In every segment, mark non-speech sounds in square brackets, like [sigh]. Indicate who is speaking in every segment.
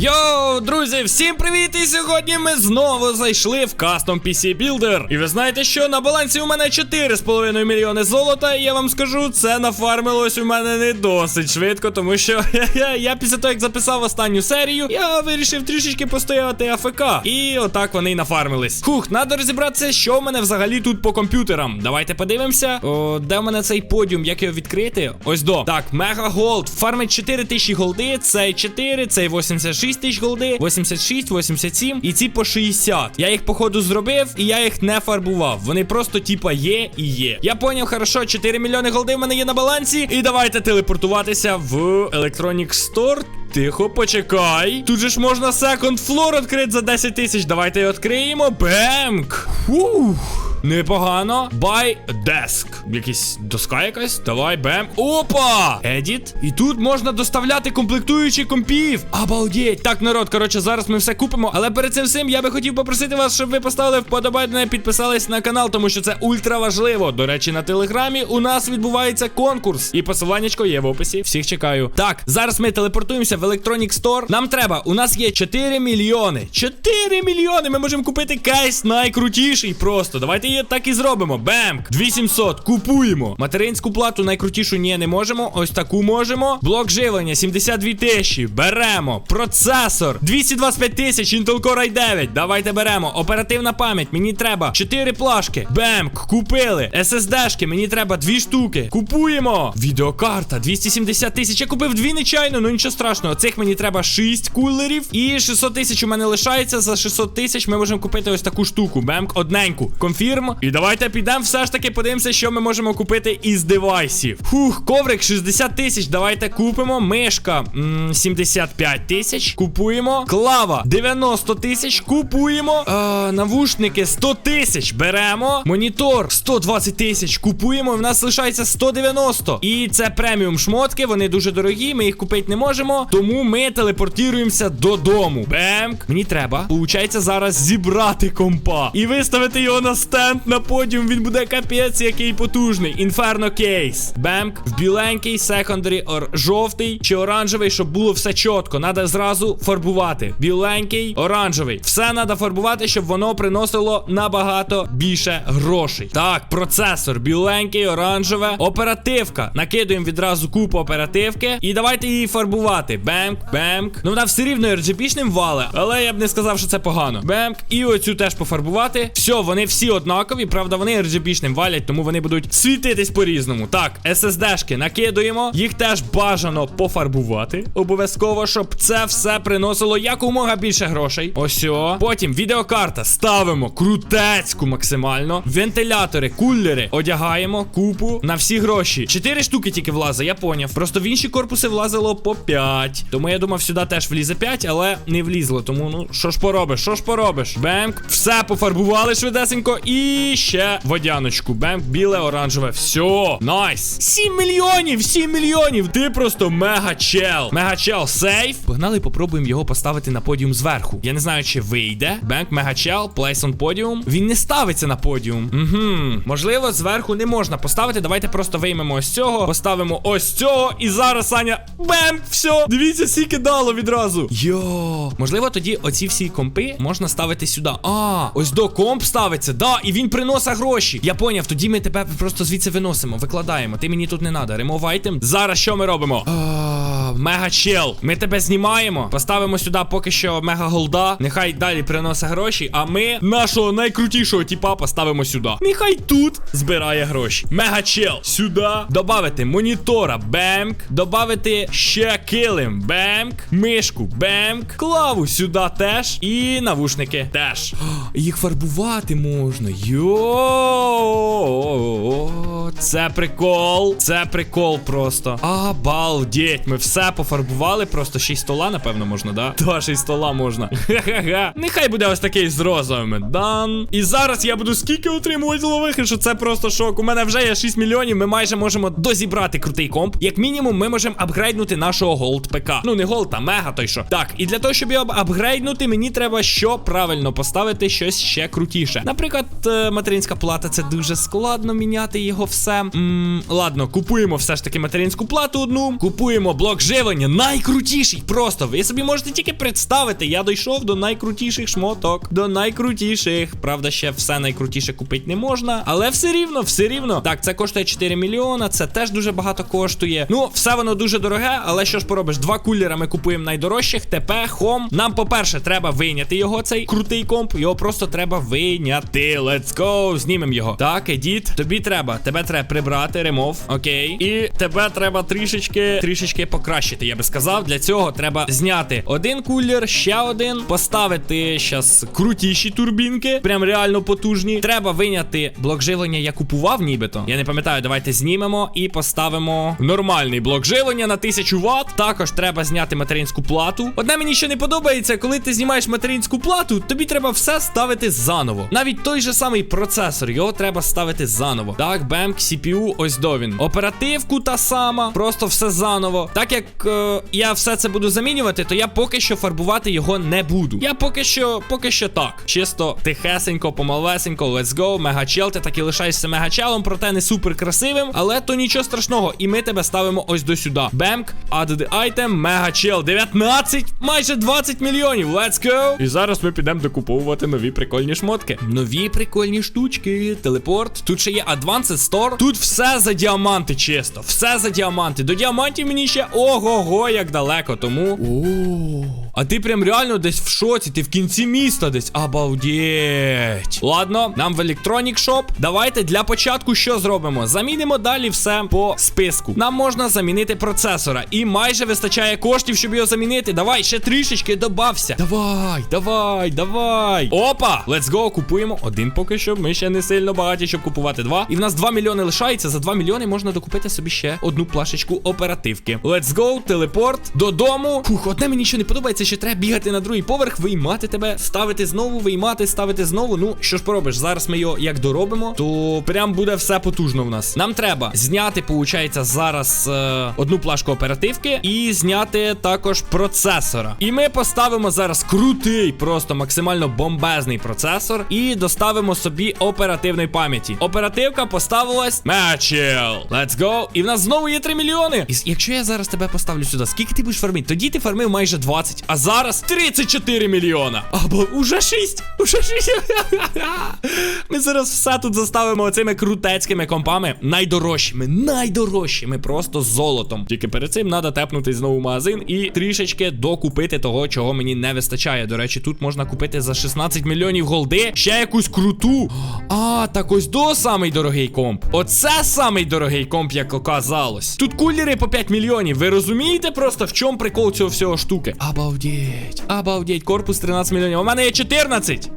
Speaker 1: Йоу, друзі, всім привіт! І сьогодні ми знову зайшли в Custom PC Builder. І ви знаєте, що на балансі у мене 4,5 мільйони золота, і я вам скажу, це нафармилось у мене не досить швидко, тому що [laughs] я, я після того, як записав останню серію, я вирішив трішечки постояти АФК. І отак вони й нафармились. Хух, треба розібратися, що в мене взагалі тут по комп'ютерам. Давайте подивимося. О, де в мене цей подіум, як його відкрити? Ось до. Так, Мега Голд. Фармить 4 тисячі голди, цей 4, цей 86 тисяч голди, 86, 87 і ці по 60. Я їх, походу, зробив, і я їх не фарбував. Вони просто, типа, є і є. Я поняв, хорошо, 4 мільйони голди в мене є на балансі. І давайте телепортуватися в Electronic Store. Тихо, почекай. Тут же ж можна секонд флор відкрити за 10 тисяч. Давайте його відкриємо. Бемк. Фух. Непогано. Buy desk. Якась доска якась. Давай, бем. Опа! Едіт. І тут можна доставляти комплектуючі компів. Обалдеть. Так, народ, коротше, зараз ми все купимо. Але перед цим всім я би хотів попросити вас, щоб ви поставили вподобайне, підписались на канал, тому що це ультра важливо. До речі, на телеграмі у нас відбувається конкурс. І посиланнячко є в описі. Всіх чекаю. Так, зараз ми телепортуємося в Electronic Store. Нам треба. У нас є 4 мільйони. 4 мільйони. Ми можемо купити кейс найкрутіший просто. Давайте її так і зробимо. Бемк. 2700. Купуємо. Материнську плату найкрутішу ні, не можемо. Ось таку можемо. Блок живлення 72 тисячі. Беремо. Процесор 225 тисяч. Intel Core i9. Давайте беремо. Оперативна пам'ять. Мені треба 4 плашки. Бемк. Купили. SSD-шки. Мені треба 2 штуки. Купуємо. Відеокарта 270 тисяч. Я купив дві нечайно, ну нічого страшного. Цих мені треба 6 кулерів. І 600 тисяч у мене лишається. За 600 тисяч ми можемо купити ось таку штуку. Бемк, одненьку. Конфірм. І давайте підемо все ж таки подивимося, що ми можемо купити із девайсів. Фух, коврик 60 тисяч. Давайте купимо. Мишка м, 75 тисяч. Купуємо. Клава 90 тисяч. Купуємо. Е, навушники 100 тисяч. Беремо. Монітор 120 тисяч. Купуємо. В нас лишається 190. І це преміум шмотки. Вони дуже дорогі. Ми їх купити не можемо. Тому ми телепортуємося додому. Бемк. Мені треба. Получається зараз зібрати компа і виставити його на стенд на подіум. Він буде капець, який потужний. Інферно кейс. Бемк. В біленький, секондарі, ор жовтий чи оранжевий, щоб було все чітко. Надо зразу фарбувати. Біленький, оранжевий. Все треба фарбувати, щоб воно приносило набагато більше грошей. Так, процесор, біленький, оранжеве, оперативка. Накидуємо відразу купу оперативки. І давайте її фарбувати. Бемк, бемк. Ну вона все рівно RGB-шним вале, але я б не сказав, що це погано. Бемк. І оцю теж пофарбувати. Все, вони всі однакові. Правда, вони RGB-шним валять, тому вони будуть світитись по-різному. Так, SSD-шки накидуємо. Їх теж бажано пофарбувати. Обов'язково, щоб це все приносило якомога більше грошей. Ось. Потім відеокарта ставимо крутецьку максимально. Вентилятори, кулери одягаємо купу на всі гроші. Чотири штуки тільки влазить, я поняв. Просто в інші корпуси влазило по 5. Тому я думав, сюди теж влізе 5, але не влізло. Тому, ну, що ж поробиш? Що ж поробиш? Бемк. Все пофарбували швидесенько. І ще водяночку. Бемк, біле, оранжеве. Все. Найс. 7 мільйонів! 7 мільйонів! Ти просто мега чел. Мега чел, сейф. Погнали, попробуємо його поставити на подіум зверху. Я не знаю, чи вийде. Бенк, мега чел, place on подіум. Він не ставиться на подіум. Угу. Можливо, зверху не можна поставити. Давайте просто виймемо ось цього, поставимо ось цього. І зараз Саня. Бем! Все! Дивіться, скільки дало відразу. Йо. Можливо, тоді оці всі компи можна ставити сюди. А, ось до комп ставиться. Да, і він приносить гроші. Я поняв, тоді ми тебе просто звідси виносимо, викладаємо. Ти мені тут не треба. Ремов айтем. Зараз що ми робимо? А, Мега чел. Ми тебе знімаємо. Поставимо сюди поки що мега голда. Нехай далі приносить гроші. А ми нашого найкрутішого типа поставимо сюди. Нехай тут збирає гроші. Мега чел. Сюди. Добавити монітора. Бемк. Добавити ще килим. Бемк. Мишку. Бемк. Клаву сюди теж. І навушники теж. [gasps] Їх фарбувати можна. Йо. Це прикол. Це прикол просто. Обалдеть. Ми все пофарбували. Просто 6 стола, напевно, можна, да? Два 6 стола можна. Ха-ха-ха. Нехай буде ось такий з розовими. Дан. І зараз я буду скільки отримувати злових, що це просто шок. У мене вже є 6 мільйонів. Ми майже можемо дозібрати крутий комп. Як мінімум, ми можемо апгрейднути нашого голд ПК. Ну, не голд, а мега той що. Так, і для того, щоб його апгрейднути, мені треба що правильно поставити щось ще крутіше. Наприклад, е, материнська плата це дуже складно міняти його все. М, ладно, купуємо все ж таки материнську плату одну. Купуємо блок живлення, найкрутіший. Просто ви собі можете тільки представити. Я дійшов до найкрутіших шмоток, до найкрутіших. Правда, ще все найкрутіше купити не можна, але все рівно, все рівно. Так, це коштує 4 мільйона. Це теж дуже багато коштує. Ну, все воно дуже дороге, але що ж поробиш? Два кулера ми купуємо найдорожчих. ТП, хом. Нам, по-перше, треба вийняти його, цей крутий комп. Його просто треба вийняти. Let's go. Знімемо його. Так, Едіт, тобі треба. Тебе треба прибрати, ремов. Окей. І тебе треба трішечки, трішечки покращити. Я би сказав. Для цього треба зняти один кулер, ще один, поставити щас крутіші турбінки. Прям реально потужні. Треба вийняти блок живлення. Я купував, нібито. Я не пам'ятаю, давайте знімемо і поставимо нормальний блок живлення на 1000 Вт. Також треба зняти материнську плату. Одне мені ще не подобається, коли ти знімаєш материнську плату, тобі треба все ставити заново. Навіть той же самий процесор, його треба ставити заново. Так, бемк, CPU, ось до він. Оперативку та сама, просто все заново. Так як е, я все це буду замінювати, то я поки що фарбувати його не буду. Я поки що, поки що так. Чисто тихесенько, помалесенько, let's go, мегачел. Ти так і лишаєшся мегачелом, проте не супер красивим, але то нічого страшного. І ми тебе ставимо ось до сюди. Бемк, added item, мегачел. 19, майже 20 мільйонів. Let's go. І зараз ми підемо докуповувати нові прикольні шмотки. Нові прикольні штучки. Телепорт. Тут ще є Advanced Store. Тут все за діаманти, чисто. Все за діаманти. До діамантів мені ще ого-го, як далеко. Тому. О. А ти прям реально десь в шоці, ти в кінці міста десь. Обалдеть. Ладно, нам в Electronic Shop. Давайте для початку що зробимо? Замінимо далі все по списку. Нам можна замінити процесора. І майже вистачає коштів, щоб його замінити. Давай, ще трішечки добався. Давай, давай, давай. Опа! Let's go, купуємо. Один поки що. Ми ще не сильно багаті, щоб купувати два. І в нас 2 мільйони лишається. За 2 мільйони можна докупити собі ще одну плашечку оперативки. Let's go, телепорт додому. Фух, одне мені ще не подобається, що треба бігати на другий поверх, виймати тебе, ставити знову, виймати, ставити знову. Ну, що ж поробиш? Зараз ми його як доробимо, то прям буде все потужно в нас. Нам треба зняти, получається, зараз е, одну плашку оперативки і зняти також процесора. І ми поставимо зараз крутий, просто максимально бомбезний процесор. І доставимо собі оперативної пам'яті. Оперативка поставилась. Мечел. Let's go. І в нас знову є 3 мільйони. І якщо я зараз тебе поставлю сюди, скільки ти будеш фармити? Тоді ти фармив майже 20, а зараз 34 мільйона. Або уже 6. Уже 6. [laughs] Ми зараз все тут заставимо оцими крутецькими компами. Найдорожчими, найдорожчими, просто золотом. Тільки перед цим треба тепнути знову магазин і трішечки докупити того, чого мені не вистачає. До речі, тут можна купити за 16 мільйонів голди ще якусь круту. А, так ось до самий дорогий комп. Оце самий дорогий комп, як оказалось. Тут кулери по 5 мільйонів. Ви розумієте просто в чому прикол цього всього штуки? Обалдеть, обалдеть, корпус 13 мільйонів. У мене є 14.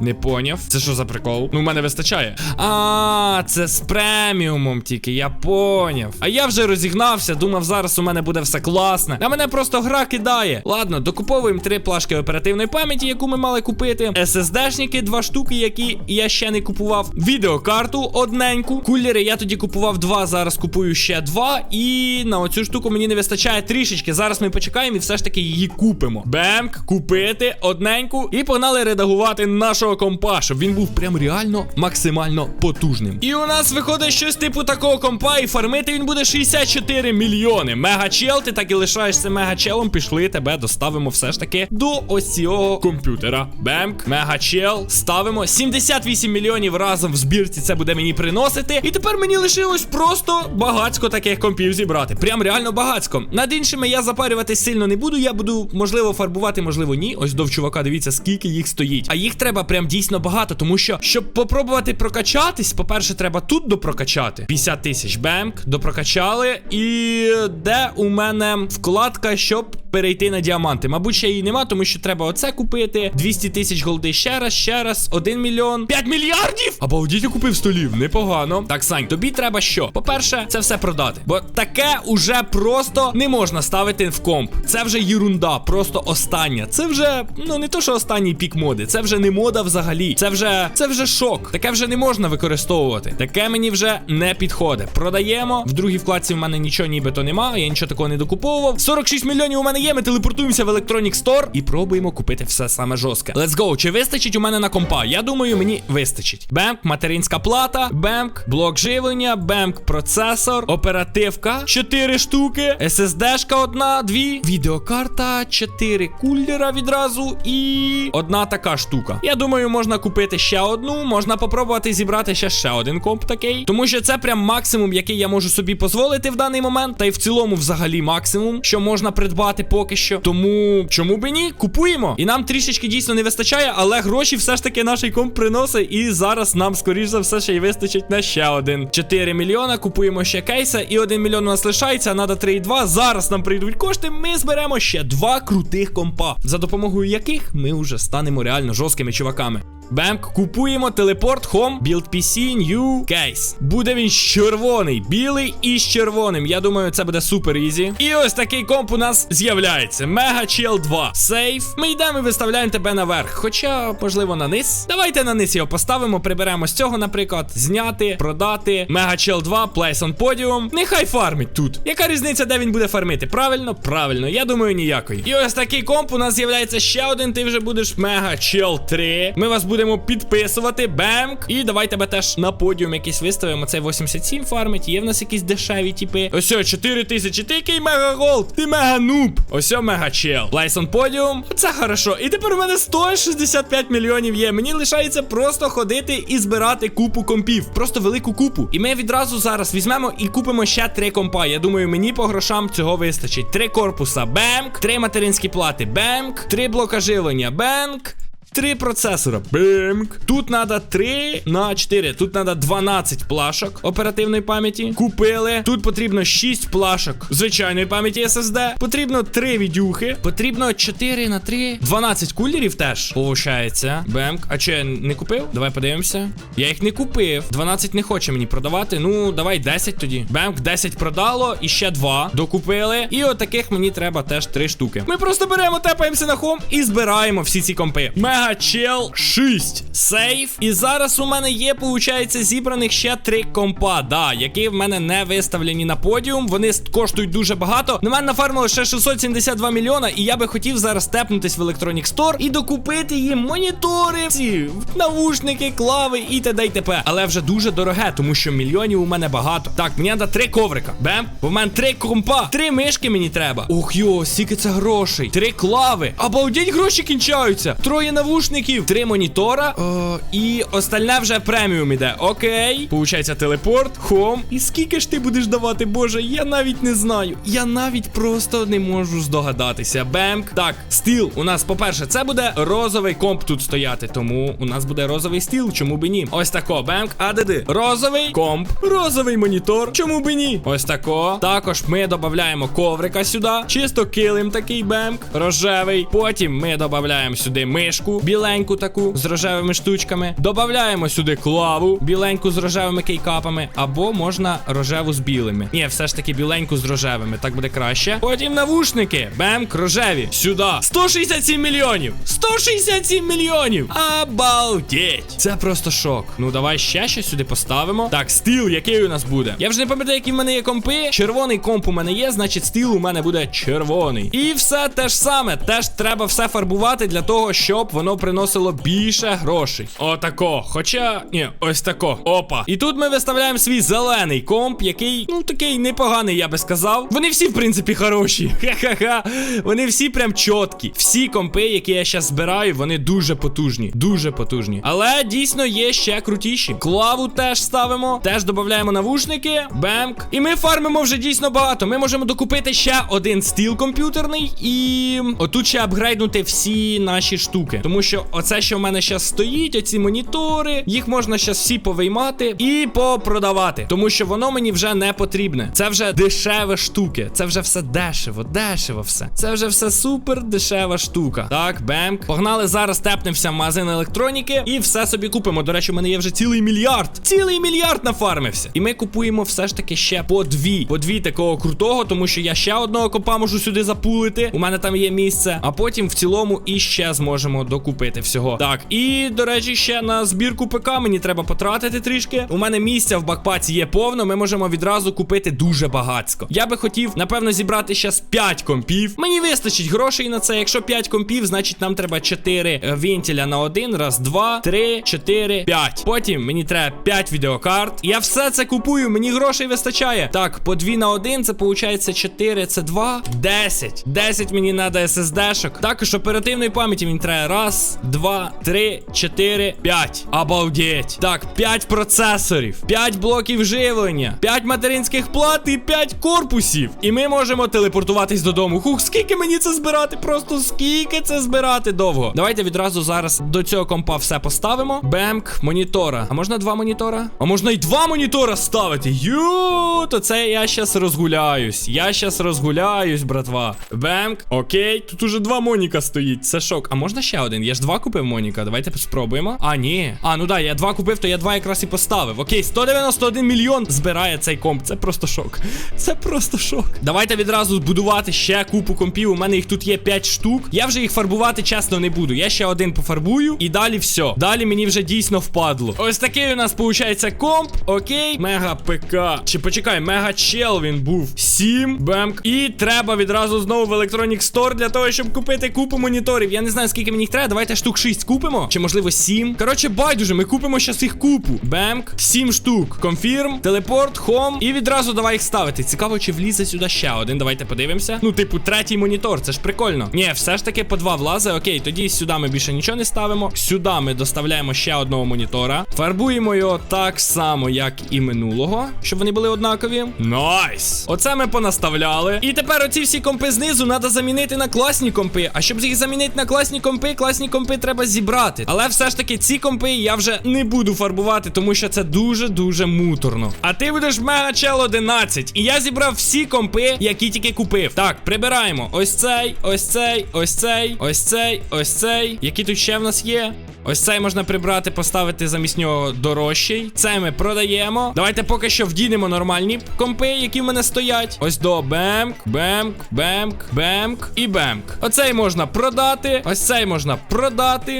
Speaker 1: Не поняв. Це що за прикол? Ну, в мене вистачає. А, це з преміумом тільки, я поняв. А я вже розігнався, думав, зараз у мене буде все класне. А мене просто гра кидає. Ладно, докуповуємо три плашки оперативної пам'яті, яку ми мали купити. SSD-шники, два штуки, які я ще не купував. Відеокарту одненьку. Кулери я тоді купував два, зараз купую ще два. І на оцю штуку мені не вистачає трішечки. Зараз ми почекаємо і все ж таки її купимо. Бемк, купити одненьку. І погнали редагувати нашого компа, щоб він був прям реально максимально потужним. І у нас виходить щось типу такого компа, і фармити він буде 64 мільйони. Мегачел, ти так і лишаєшся мегачелом. Пішли, тебе доставимо все ж таки до ось цього комп'ютера. Бемк, мегачел. Ставимо 78 мільйонів разом в збірці. Це буде мені приносити. І тепер мені лишилось просто багацько таких компів зібрати. Прям реально багацько. Над іншими я запарюватись сильно не буду. Я буду, можливо, фарбувати, можливо, ні. Ось до чувака, дивіться, скільки їх стоїть. А їх треба прям дійсно багато, тому що, щоб попробувати прокачатись, по-перше, треба тут допрокачати. 50 тисяч бемк, допрокачали. І де у мене вкладка, щоб. Перейти на діаманти. Мабуть, ще її нема, тому що треба оце купити. 200 тисяч голди ще раз, ще раз, 1 мільйон. 5 мільярдів! Обалдіть, я купив столів. Непогано. Так, Сань, тобі треба що? По-перше, це все продати. Бо таке уже просто не можна ставити в комп. Це вже єрунда, просто остання. Це вже, ну не то, що останній пік моди. Це вже не мода взагалі. Це вже це вже шок. Таке вже не можна використовувати. Таке мені вже не підходить. Продаємо. В другій вкладці в мене нічого нібито нема. Я нічого такого не докуповував. 46 мільйонів у мене є. Ми телепортуємося в Electronic Store і пробуємо купити все саме жорстке. Let's go. Чи вистачить у мене на компа? Я думаю, мені вистачить. Бемк, материнська плата, бемк, блок живлення, бемк, процесор, оперативка, 4 штуки, SSD-шка одна, дві, відеокарта, 4 кулера відразу і одна така штука. Я думаю, можна купити ще одну, можна попробувати зібрати ще ще один комп такий. Тому що це прям максимум, який я можу собі дозволити в даний момент. Та й в цілому, взагалі, максимум, що можна придбати поки що. Тому чому би ні? Купуємо. І нам трішечки дійсно не вистачає, але гроші все ж таки наш комп приносить. І зараз нам, скоріш за все, ще й вистачить на ще один. 4 мільйона. Купуємо ще кейса, і 1 мільйон у нас лишається, а надо 3,2. Зараз нам прийдуть кошти. Ми зберемо ще два крутих компа, за допомогою яких ми вже станемо реально жорсткими чуваками. szukamy. Бемк, купуємо телепорт Home Build PC New Case. Буде він червоний, білий і з червоним. Я думаю, це буде супер ізі. І ось такий комп у нас з'являється. Mega Chill 2. Сейф. Ми йдемо і виставляємо тебе наверх. Хоча, можливо, на низ. Давайте на низ його поставимо. Приберемо з цього, наприклад, зняти, продати. Mega Chill 2, Place on Podium. Нехай фармить тут. Яка різниця, де він буде фармити? Правильно? Правильно. Я думаю, ніякої. І ось такий комп у нас з'являється ще один. Ти вже будеш Mega Chill 3. Ми вас будемо підписувати. Бемк. І давай тебе теж на подіум якийсь виставимо. Цей 87 фармить. Є в нас якісь дешеві типи. Ось о, 4 тисячі. Ти який мега голд. Ти мега нуб. Ось мега чел. Лайсон подіум. Це хорошо. І тепер у мене 165 мільйонів є. Мені лишається просто ходити і збирати купу компів. Просто велику купу. І ми відразу зараз візьмемо і купимо ще три компа. Я думаю, мені по грошам цього вистачить. Три корпуса. Бемк. Три материнські плати. Бемк. Три блока живлення. Бемк. Три процесора. Бимк. Тут надо 3 на 4. Тут надо 12 плашок оперативної пам'яті. Купили. Тут потрібно 6 плашок звичайної пам'яті SSD. Потрібно 3 відюхи. Потрібно 4 на 3. 12 кулерів теж. Получається. Бемк. А чи я не купив? Давай подивимося. Я їх не купив. 12 не хоче мені продавати. Ну, давай 10 тоді. Бемк 10 продало. І ще 2 докупили. І от таких мені треба теж 3 штуки. Ми просто беремо, тепаємося на хом і збираємо всі ці компи. Мега Чел 6. Сейф. І зараз у мене є, виходить, зібраних ще 3 компа. Да, які в мене не виставлені на подіум. Вони коштують дуже багато. На мене нафармило ще 672 мільйона. І я би хотів зараз тепнутись в Electronic Store і докупити їм монітори, ці навушники, клави і т.д. і т.п. Але вже дуже дороге, тому що мільйонів у мене багато. Так, мені треба 3 коврика. Бем. Бо в мене 3 компа. 3 мишки мені треба. Ох йо, скільки це грошей. 3 клави. Обалдеть, гроші кінчаються. Троє навушників, 3 монітора. О, і остальне вже преміум іде. Окей. Получається телепорт, хом. І скільки ж ти будеш давати, боже, я навіть не знаю. Я навіть просто не можу здогадатися. Бемк. Так, стіл. У нас, по-перше, це буде розовий комп тут стояти. Тому у нас буде розовий стіл. Чому би ні? Ось тако, бемк. АДД. Розовий комп. Розовий монітор. Чому би ні? Ось тако. Також ми додаємо коврика сюди. Чисто килим такий бемк. Рожевий. Потім ми додаємо сюди мишку. Біленьку таку з рожевими штучками. Додаємо сюди клаву. Біленьку з рожевими кейкапами. Або можна рожеву з білими. Ні, все ж таки біленьку з рожевими. Так буде краще. Потім навушники. Бемк, рожеві. Сюди. 167 мільйонів. 167 мільйонів. Обалдеть. Це просто шок. Ну давай ще щось сюди поставимо. Так, стіл, який у нас буде? Я вже не пам'ятаю, які в мене є компи. Червоний комп у мене є, значить стіл у мене буде червоний. І все те ж саме. Теж треба все фарбувати для того, щоб воно приносило більше грошей. Отако. Хоча, ні, ось тако. Опа. І тут ми виставляємо свій зелений комп, який, ну, такий непоганий, я би сказав. Вони всі, в принципі, хороші. [laughs] Ха-ха-ха. Вони всі прям чіткі. Всі компи, які я зараз збираю, вони дуже потужні. Дуже потужні. Але дійсно є ще крутіші. Клаву теж ставимо. Теж додаємо навушники. Бемк. І ми фармимо вже дійсно багато. Ми можемо докупити ще один стіл комп'ютерний. І отут ще апгрейднути всі наші штуки. Тому що оце, що в мене зараз стоїть, оці монітори, їх можна зараз всі повиймати і попродавати. Тому що воно мені вже не потрібне. Це вже дешеві штуки. Це вже все дешево, дешево все. Це вже все супер дешева штука. Так, бемк. Погнали зараз тепнемося в магазин електроніки і все собі купимо. До речі, у мене є вже цілий мільярд. Цілий мільярд нафармився. І ми купуємо все ж таки ще по дві. По дві такого крутого, тому що я ще одного копа можу сюди запулити. У мене там є місце. А потім в цілому іще зможемо докупити всього. Так, і до речі, ще на збірку ПК мені треба потратити трішки. У мене місця в бакпаці є повно. Ми можемо відразу купити дуже багацько. Я би хотів, напевно, зібрати ще 5 компів. Мені вистачить грошей на це. Якщо 5 компів, значить нам треба 4 е, вентиля на один. Раз, два, три, чотири, п'ять. Потім мені треба 5 відеокарт. Я все це купую, мені грошей вистачає. Так, по 2 на 1, це виходить 4, це 2, 10. 10 мені треба SSD-шок. Також оперативної пам'яті мені треба. Раз, два, три, чотири, п'ять. Обалдеть. Так, 5 процесорів, 5 блоків живлення, 5 материнських плат і 5 корпусів. І ми можемо телепортуватись додому. Хух, скільки мені це збирати? Просто скільки це збирати довго. Давайте відразу зараз до цього компа все поставимо. Бемк, монітора. А можна два монітора? А можна і два монітора ставити. Ю, то це я щас розгуляюсь. Я щас розгуляюсь, братва. Бемк. Окей, тут уже два Моніка стоїть. Це шок. А можна ще один? Я ж два купив Моніка. Давайте спробуємо. А, ні. А, ну да, я два купив, то я два якраз і поставив. Окей, 191 мільйон збирає цей комп. Це просто шок. Це просто шок. Давайте відразу будувати ще купу компів. У мене їх тут є 5 штук. Я вже їх фарбувати чесно не буду. Я ще один пофарбую, і далі все. Далі мені вже дійсно впадло. Ось такий у нас виходить комп. Окей. Мега ПК. Чи почекай, мега чел він був. 7. Бемк. І треба відразу знову в Electronic Store для того, щоб купити купу моніторів. Я не знаю, скільки мені їх треба. Давайте штук 6 купимо. Чи можливо 7. Коротше, байдуже, ми купимо щас їх купу. Бемк. 7 штук. Конфірм, телепорт, хом. І відразу давай їх ставити. Цікаво, чи влізе сюди ще один. Давайте подивимося. Ну, типу, третій монітор. Це ж прикольно. Ні, все ж таки по два влазе. Окей, тоді сюди ми більше нічого не ставимо. Сюди ми доставляємо ще одного монітора. Фарбуємо його так само, як і минулого, щоб вони були однакові. Найс! Оце ми понаставляли. І тепер оці всі компи знизу треба замінити на класні компи. А щоб їх замінити на класні компи, класні компи треба зібрати. Але все ж таки ці компи я вже не буду фарбувати, тому що це дуже-дуже муторно. А ти будеш мега чел 11. І я зібрав всі компи, які тільки купив. Так, прибираємо. Ось цей, ось цей, ось цей, ось цей, ось цей. Які тут ще в нас є? Ось цей можна прибрати, поставити замість нього дорожчий. Це ми продаємо. Давайте поки що вдінемо нормальні компи, які в мене стоять. Ось до бемк, бемк, бемк, бемк і бемк. Оцей можна продати. Ось цей можна продати.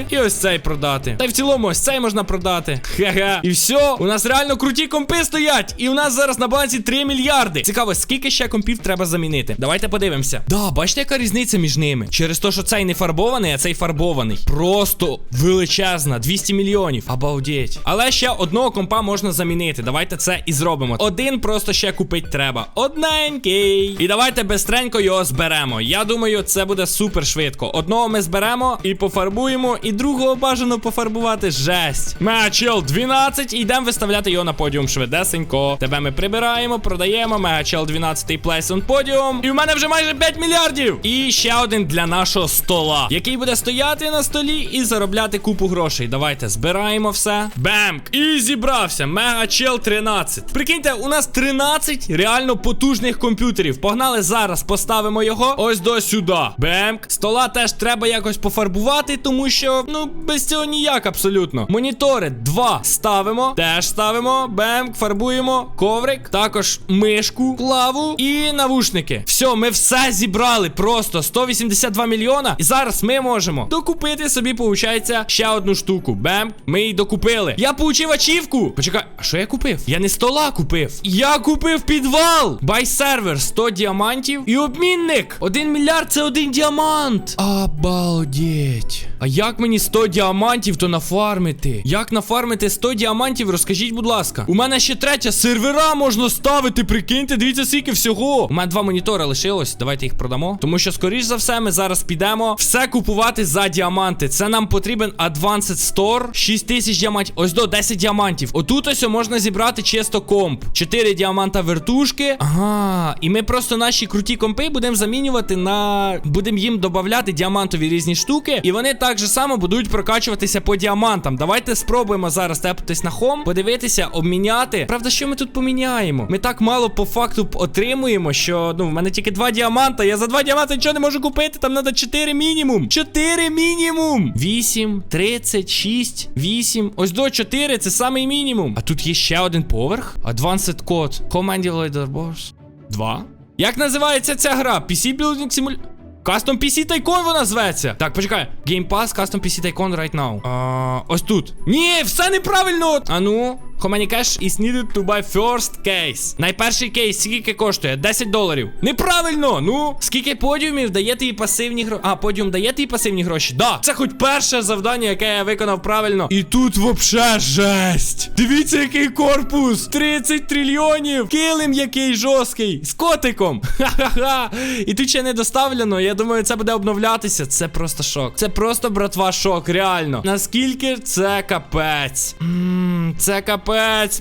Speaker 1: І ось цей продати. Та й в цілому ось цей можна продати. Хе-хе. І все. У нас реально круті компи стоять. І у нас зараз на балансі 3 мільярди. Цікаво, скільки ще компів треба замінити. Давайте подивимося. Да, бачите, яка різниця між ними? Через те, що цей не фарбований, а цей фарбований. Просто величезна. 200 мільйонів. Обалдеть. Але ще одного компа можна замінити. Давайте це і зробимо. Один просто ще купити треба. Одненький. І давайте бистренько його зберемо. Я думаю, це буде супер швидко. Одного ми зберемо і пофарбуємо, і другого бажано пофарбувати. Жесть. Мегачел 12. І йдемо виставляти його на подіум швидесенько. Тебе ми прибираємо, продаємо. Мегачел 12 place on подіум. І в мене вже майже 5 мільярдів. І ще один для нашого стола, який буде стояти на столі і заробляти купу грошей. Давайте збираємо все. Бемк! І зібрався. Мегачел 13. Прикиньте, у нас 13 реально потужних комп'ютерів. Погнали зараз, поставимо його ось до сюди. Бемк. Стола теж треба якось пофарбувати, тому що, ну, без цього ніяк абсолютно. Монітори 2 ставимо. Теж ставимо. Бемк, фарбуємо. Коврик. Також мишку, клаву і навушники. Все, ми все зібрали. Просто 182 мільйона. І зараз ми можемо докупити собі, виходить, ще одну штуку. Бем, ми її докупили. Я получив ачівку. Почекай, а що я купив? Я не стола купив. Я купив підвал. Бай сервер 100 діамантів і обмінник. Один мільярд це один діамант. Обалдеть. А як мені 100 діамантів то нафармити? Як нафармити 100 діамантів? Розкажіть, будь ласка. У мене ще третя сервера можна ставити. Прикиньте, дивіться, скільки всього. У мене два монітори лишилось. Давайте їх продамо. Тому що, скоріш за все, ми зараз підемо все купувати за діаманти. Це нам потрібен Advanced Store. 6 тисяч діамантів. Ось до 10 діамантів. Отут ось можна зібрати чисто комп. 4 діаманта вертушки. Ага. І ми просто наші круті компи будемо замінювати на. Будемо їм додавати діамантові різні штуки. І вони так же само будуть прокачуватися по діамантам. Давайте спробуємо зараз тепатись на хом, подивитися, обміняти. Правда, що ми тут поміняємо? Ми так мало по факту отримуємо, що ну в мене тільки два діаманта. Я за два діаманта нічого не можу купити. Там треба 4 мінімум. 4 мінімум. 8, 36, 8. Ось до 4 це самий мінімум. А тут є ще один поверх. Advanced Code. Command Leader Boss. Два. Як називається ця гра? PC Building Simulator? Custom PC Tycoon вона зветься. Так, почекай. Game Pass Custom PC Tycoon right now. А, ось тут. Ні, все неправильно. А ну. How many cash is needed to buy first case? Найперший кейс скільки коштує? 10 доларів. Неправильно! Ну, скільки подіумів дає тобі пасивні гроші? А, подіум дає тобі пасивні гроші? Да. Це хоч перше завдання, яке я виконав правильно. І тут вообще жесть. Дивіться, який корпус. 30 трильйонів. Килим який жорсткий. З котиком. [laughs] Ха-ха-ха. І тут ще не доставлено. Я думаю, це буде обновлятися. Це просто шок. Це просто, братва, шок. Реально. Наскільки це капець? Ммм, це капець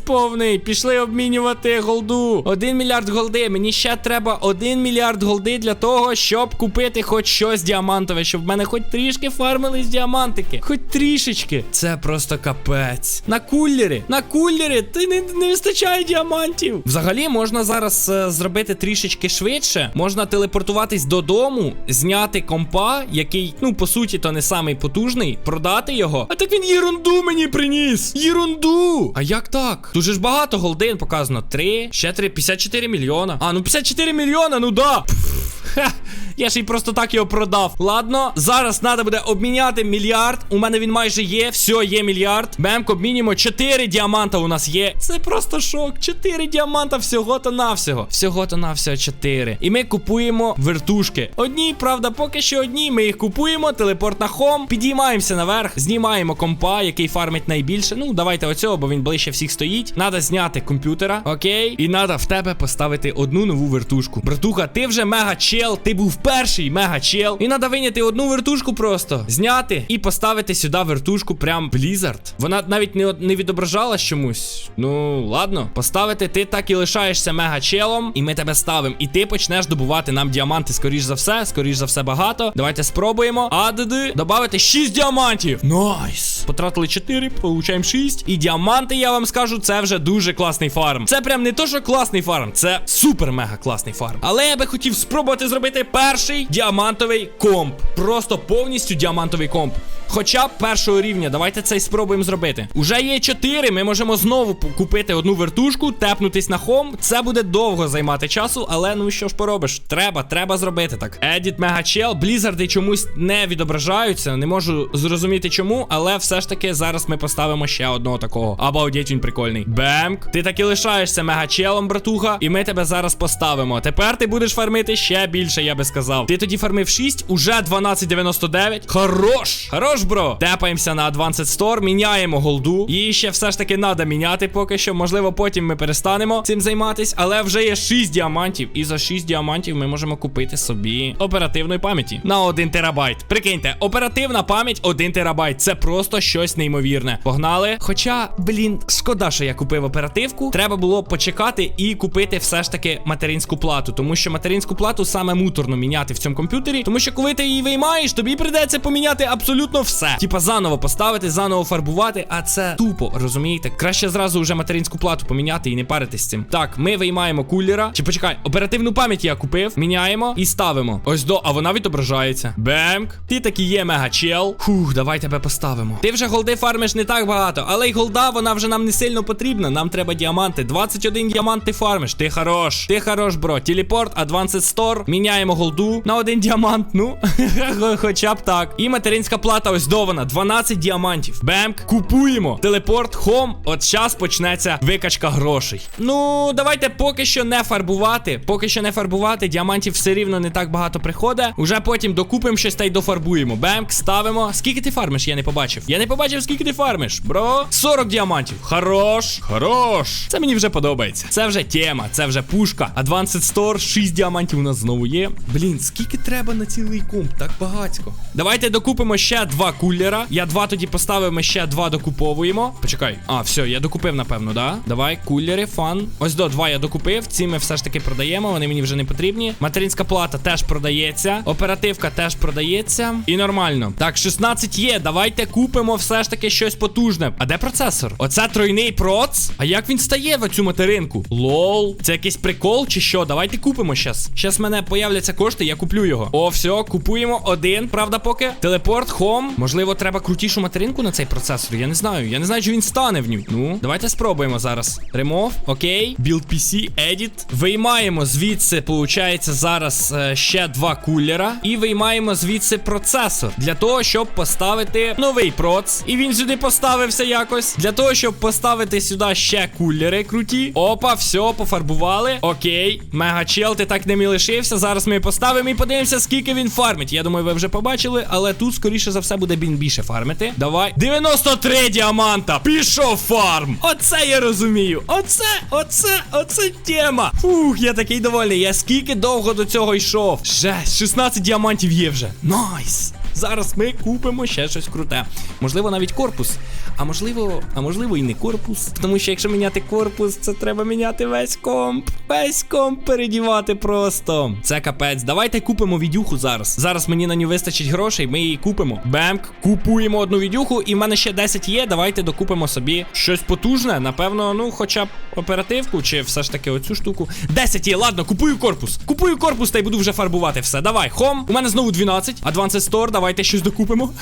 Speaker 1: повний. Пішли обмінювати голду. Один мільярд голди. Мені ще треба один мільярд голди для того, щоб купити хоч щось діамантове, щоб в мене хоч трішки фармились діамантики. Хоч трішечки. Це просто капець. На кулері. На кулері. Ти не, не вистачає діамантів. Взагалі можна зараз е, зробити трішечки швидше. Можна телепортуватись додому, зняти компа, який, ну, по суті, то не самий потужний, продати його. А так він єрунду мені приніс. Єрунду. А як так? Тут же ж багато голдин показано. 3, ще 3, 54 мільйона. А, ну 54 мільйона, ну да. Пф, Ха, я ж і просто так його продав. Ладно, зараз треба буде обміняти мільярд. У мене він майже є. Все, є мільярд. Бемк, обмінюємо 4 діаманта у нас є. Це просто шок. 4 діаманта всього-то навсього. Всього-то навсього 4. І ми купуємо вертушки. Одні, правда, поки що одні. Ми їх купуємо. Телепорт на хом. Підіймаємося наверх, знімаємо компа, який фармить найбільше. Ну, давайте оцього, бо він ближче всіх стоїть. Надо зняти комп'ютера. Окей. І надо в тебе поставити одну нову вертушку. Братуха, ти вже мега чел. Ти був перший мега чел. І треба виняти одну вертушку просто, зняти і поставити сюди вертушку прям Blizzard. Вона навіть не, не відображалась чомусь. Ну, ладно, поставити, ти так і лишаєшся мега челом, і ми тебе ставимо. І ти почнеш добувати нам діаманти, скоріш за все, скоріш за все багато. Давайте спробуємо. Адди, добавити 6 діамантів. Найс. Потратили 4, получаємо 6. І діаманти, я вам скажу, це вже дуже класний фарм. Це прям не то, що класний фарм, це супер мега класний фарм. Але я би хотів спробувати зробити перший діамантовий комп. Просто повністю діамантовий комп. Хоча б першого рівня. Давайте це й спробуємо зробити. Уже є 4. Ми можемо знову купити одну вертушку, тепнутись на хом. Це буде довго займати часу, але ну що ж поробиш? Треба, треба зробити так. Mega Chell. Блізарди чомусь не відображаються. Не можу зрозуміти чому, але все ж таки зараз ми поставимо ще одного такого. Обалдеть він прикольний. Бемк. Ти таки лишаєшся мегачелом, братуха, і ми тебе зараз поставимо. Тепер ти будеш фармити ще більше, я би сказав. Ти тоді фармив 6, уже 12.99. Хорош! Хорош, бро! Тепаємося на Advanced Store, міняємо голду. Її ще все ж таки треба міняти поки що. Можливо, потім ми перестанемо цим займатись, але вже є 6 діамантів. І за 6 діамантів ми можемо купити собі оперативної пам'яті на 1 терабайт. Прикиньте, оперативна пам'ять 1 терабайт. Це просто щось неймовірне. Погнали. Хоча, блін, шкода, що я купив оперативку. Треба було почекати і купити все ж таки материнську плату. Тому що материнську плату саме муторно міняти в цьому комп'ютері. Тому що коли ти її виймаєш, тобі прийдеться поміняти абсолютно все. Типа заново поставити, заново фарбувати, а це тупо, розумієте? Краще зразу вже материнську плату поміняти і не паритись з цим. Так, ми виймаємо кулера. Чи почекай, оперативну пам'ять я купив, міняємо і ставимо. Ось до, а вона відображається. Бемк. Ти такий є мега чел. Фух, давай тебе поставимо. Ти вже голди фармиш не так багато, але й голда, вона вже нам не сильно потрібна. Нам треба діаманти. 21 діамант ти фармиш. Ти хорош. Ти хорош, бро. Телепорт, Advanced Store. Міняємо голду на один діамант. Ну, [laughs] хоча б так. І материнська плата ось до вона. 12 діамантів. Бемк. Купуємо. Телепорт, хом. От зараз почнеться викачка грошей. Ну, давайте поки що не фарбувати. Поки що не фарбувати. Діамантів все рівно не так багато приходить. Уже потім докупимо щось та й дофарбуємо. Бемк, ставимо. Скільки ти фармиш? Я не побачив. Я не побачив, скільки ти фармиш, бро. 40 діамантів. Хорош. Хорош. Це мені вже подобається. Це вже тема, це вже пушка. Advanced Store, 6 діамантів у нас знову є. Блін, скільки треба на цілий комп? Так багатько. Давайте докупимо ще два кулера. Я два тоді поставив, ми ще два докуповуємо. Почекай. А, все, я докупив, напевно, да? Давай, кулери, фан. Ось до два я докупив. Ці ми все ж таки продаємо. Вони мені вже не потрібні. Материнська плата теж продається. Оперативка теж продається. І нормально. Так, 16 є. Давайте купимо все ж таки щось потужне. А де процесор? Оце тройний проц? А як він стає в цю материнку? Лол, це якийсь прикол чи що? Давайте купимо щас. Щас в мене появляться кошти, я куплю його. О, все, купуємо один, правда, поки. Телепорт, хом. Можливо, треба крутішу материнку на цей процесор. Я не знаю. Я не знаю, чи він стане в ній. Ну, давайте спробуємо зараз. Remove, окей. Build PC, edit. Виймаємо звідси, получається, зараз е, ще два кулера. І виймаємо звідси процесор. Для того, щоб поставити новий проц. І він сюди поставився якось. Для того, щоб поставити сюди ще кулери круті. Опа, все, пофарбували. Окей. Мегачел, ти так ним і лишився. Зараз ми поставимо і подивимося, скільки він фармить. Я думаю, ви вже побачили, але тут, скоріше за все, буде більше фармити. Давай. 93 діаманта. Пішов фарм. Оце я розумію. Оце, оце, оце тема. Фух, я такий довольний. Я скільки довго до цього йшов. Жесть, 16 діамантів є вже. Найс. Зараз ми купимо ще щось круте. Можливо, навіть корпус. А можливо, а можливо, і не корпус. Тому що якщо міняти корпус, це треба міняти весь комп. Весь комп передівати просто. Це капець. Давайте купимо відюху зараз. Зараз мені на нього вистачить грошей, ми її купимо. Бемк, купуємо одну відюху, і в мене ще 10 є. Давайте докупимо собі щось потужне. Напевно, ну, хоча б оперативку, чи все ж таки оцю штуку. 10 є, ладно, купую корпус. Купую корпус та й буду вже фарбувати все. Давай, хом. У мене знову 12. Advanced Store, давайте щось докупимо.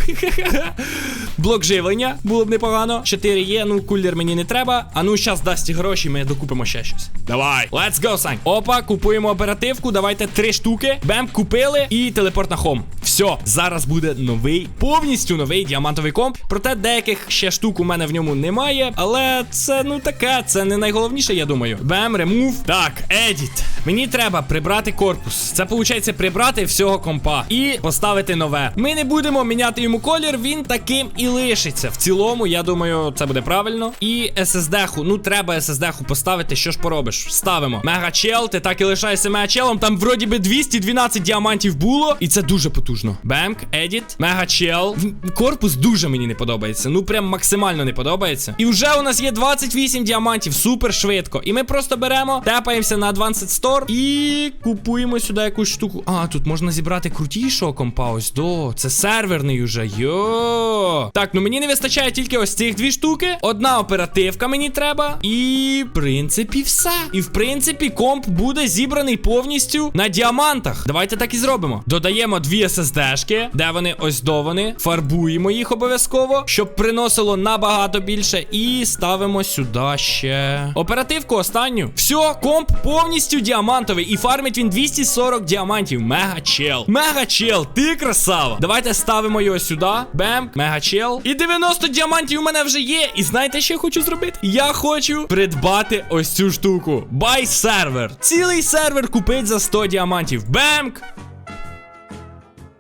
Speaker 1: [laughs] Блок живлення було б непогано. 4 є, ну кулер мені не треба. А ну щас дасть гроші, ми докупимо ще щось. Давай, let's go, Сань. Опа, купуємо оперативку. Давайте три штуки. Бем, купили і телепорт на хом. Все, зараз буде новий, повністю новий діамантовий комп. Проте деяких ще штук у мене в ньому немає. Але це ну таке, це не найголовніше, я думаю. Бем, ремув. Так, едіт. Мені треба прибрати корпус. Це виходить прибрати всього компа і поставити нове. Ми не будемо міняти йому колір, він таким і лишиться. В цілому, я думаю, це буде правильно. І SSD-ху, ну треба SSD-ху поставити. Що ж поробиш? Ставимо. Мегачел, ти так і лишаєшся мегачелом. Там вроді би 212 діамантів було, і це дуже потужно. Бемк, едіт, мегачел. Корпус дуже мені не подобається. Ну прям максимально не подобається. І вже у нас є 28 діамантів, супер швидко. І ми просто беремо, тепаємося на Advanced Store і купуємо сюди якусь штуку. А, тут можна зібрати крутішого компа. Ось до. Це серверний уже. Йо. Так, ну мені не вистачає тільки ось цих дві штуки. Одна оперативка мені треба. І, в принципі, все. І в принципі, комп буде зібраний повністю на діамантах. Давайте так і зробимо. Додаємо дві SSD-шки, де вони ось до. Фарбуємо їх обов'язково, щоб приносило набагато більше. І ставимо сюди ще оперативку останню. Все, комп повністю діамантовий. І фармить він 240 діамантів. Мега чел. Мега чел, ти красава. Давайте ставимо його сюди. Бем, мега чел. І 90 діамантів у мене вже є. І знаєте, що я хочу зробити? Я хочу придбати ось цю штуку. Бай сервер. Цілий сервер купить за 100 діамантів. Бемк.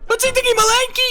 Speaker 1: Оцей такий маленький.